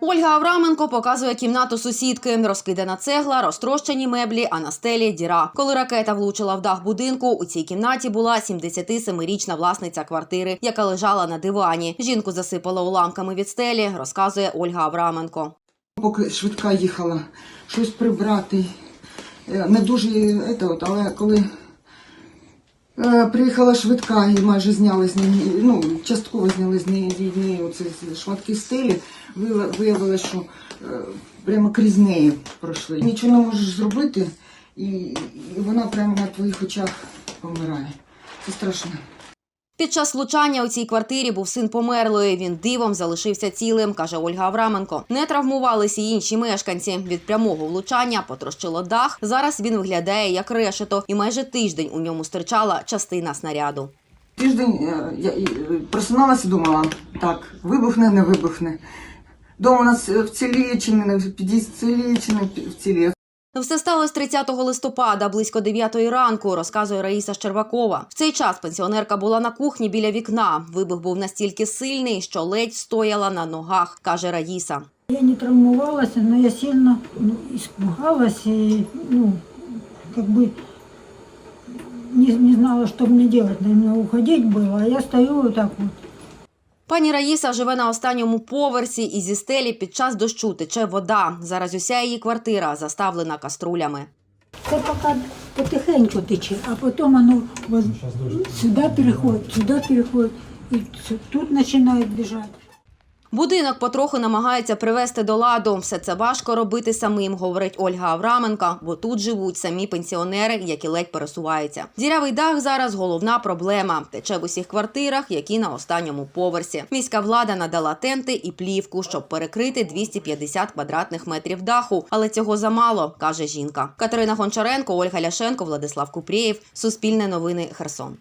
Ольга Авраменко показує кімнату сусідки. Розкидана цегла, розтрощені меблі, а на стелі діра. Коли ракета влучила в дах будинку, у цій кімнаті була 77-річна власниця квартири, яка лежала на дивані. Жінку засипала уламками від стелі, розказує Ольга Авраменко. Поки швидка їхала, щось прибрати. Е, Не дуже, е, але коли е, приїхала швидка і майже зняли з неї, ну, частково зняли з неї, з шматки стелі, виявилося, що е, прямо крізь неї пройшли. Нічого не можеш зробити, і, вона прямо на твоїх очах помирає. Це страшно. Під час влучання у цій квартирі був син померлої. Він дивом залишився цілим, каже Ольга Авраменко. Не травмувалися й інші мешканці. Від прямого влучання потрощило дах. Зараз він виглядає як решето, і майже тиждень у ньому стирчала частина снаряду. Тиждень е, я е, просиналася і думала, так, вибухне, не вибухне. Дома у нас е, вціліє чи не під'їзд вціліє чи не вціліє. Все сталося 30 листопада, близько 9 ранку, розказує Раїса Щербакова. В цей час пенсіонерка була на кухні біля вікна. Вибух був настільки сильний, що ледь стояла на ногах, каже Раїса. Я не травмовалась, но я сильно ну, испугалась и, ну, как бы не, не знала, что мне делать. Наверное, уходить было, а я стою вот так вот. Пані Раїса живе на останньому поверсі і зі стелі під час дощу тече вода. Зараз уся її квартира заставлена каструлями. Це пока потихеньку тече, а потом воно сюди переходить, сюди переходить, і тут починає бежать. Будинок потроху намагається привести до ладу. Все це важко робити самим, говорить Ольга Авраменка, бо тут живуть самі пенсіонери, які ледь пересуваються. Дірявий дах зараз головна проблема. Тече в усіх квартирах, які на останньому поверсі. Міська влада надала тенти і плівку, щоб перекрити 250 квадратних метрів даху. Але цього замало, каже жінка. Катерина Гончаренко, Ольга Ляшенко, Владислав Купрієв. Суспільне новини Херсон.